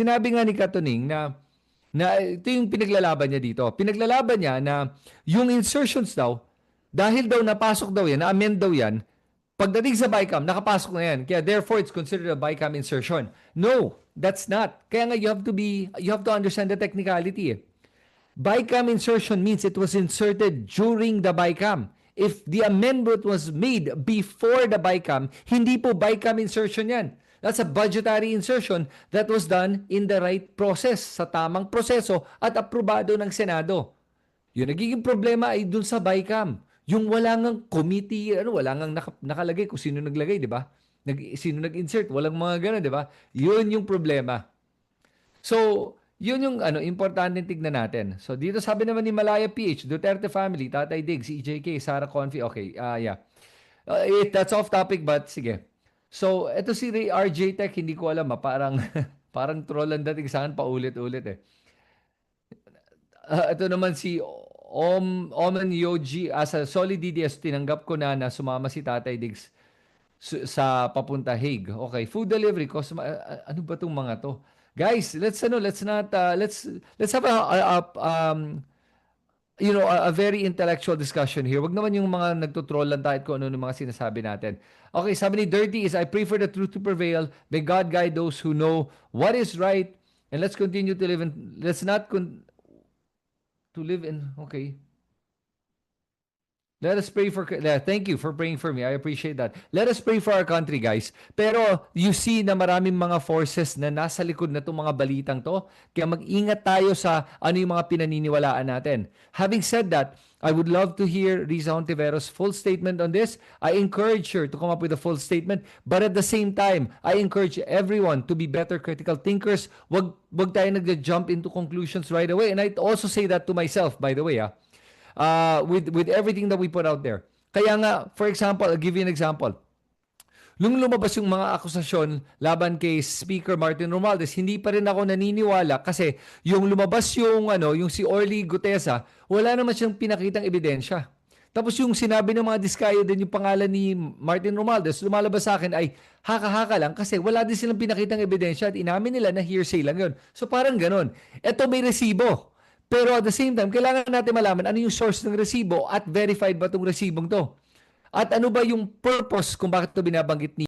Sinabi nga ni Katuning na na ito yung pinaglalaban niya dito. Pinaglalaban niya na yung insertions daw, dahil daw napasok daw yan, na-amend daw yan, pagdating sa BICAM, nakapasok na yan. Kaya therefore, it's considered a BICAM insertion. No, that's not. Kaya nga you have to be, you have to understand the technicality. Eh. BICAM insertion means it was inserted during the BICAM. If the amendment was made before the BICAM, hindi po BICAM insertion yan. That's a budgetary insertion that was done in the right process, sa tamang proseso at aprobado ng Senado. Yung nagiging problema ay dun sa BICAM. Yung wala ngang committee, ano, wala ngang naka- nakalagay kung sino naglagay, di ba? Nag, sino nag-insert, walang mga ganun, di ba? Yun yung problema. So, yun yung ano, importante tignan natin. So, dito sabi naman ni Malaya PH, Duterte family, Tatay Diggs, EJK, Sara Confi. Okay, ah yeah. Uh, it, that's off topic but sige. So, eto si Ray RJ Tech, hindi ko alam ah, parang parang troll ang dating sa akin paulit-ulit eh. Ah, ito naman si Om Omen Yoji as a solid DDS tinanggap ko na na sumama si Tatay Diggs sa papunta Hague. Okay, food delivery cost ah, ano ba tong mga to? Guys, let's ano, let's not uh, let's let's have a, a, a- um you know, a, a very intellectual discussion here. Wag naman yung mga nagtutroll lang tayo kung ano yung mga sinasabi natin. Okay, sabi ni Dirty is, I pray for the truth to prevail. May God guide those who know what is right. And let's continue to live in, let's not, con- to live in, okay. Let us pray for, yeah, thank you for praying for me. I appreciate that. Let us pray for our country, guys. Pero you see na maraming mga forces na nasa likod na itong mga balitang to. Kaya mag-ingat tayo sa ano yung mga pinaniniwalaan natin. Having said that, I would love to hear Riza Hontiveros' full statement on this. I encourage her to come up with a full statement. But at the same time, I encourage everyone to be better critical thinkers. Wag, wag tayo nag-jump into conclusions right away. And I also say that to myself, by the way. Ah uh, with with everything that we put out there. Kaya nga, for example, I'll give you an example. Nung lumabas yung mga akusasyon laban kay Speaker Martin Romualdez, hindi pa rin ako naniniwala kasi yung lumabas yung ano, yung si Orly Gutesa, wala naman siyang pinakitang ebidensya. Tapos yung sinabi ng mga diskayo din yung pangalan ni Martin Romualdez, lumalabas sa akin ay haka-haka lang kasi wala din silang pinakitang ebidensya at inamin nila na hearsay lang yun. So parang ganun. Ito may resibo. Pero at the same time, kailangan natin malaman ano yung source ng resibo at verified ba itong resibong to. At ano ba yung purpose kung bakit ito binabanggit ni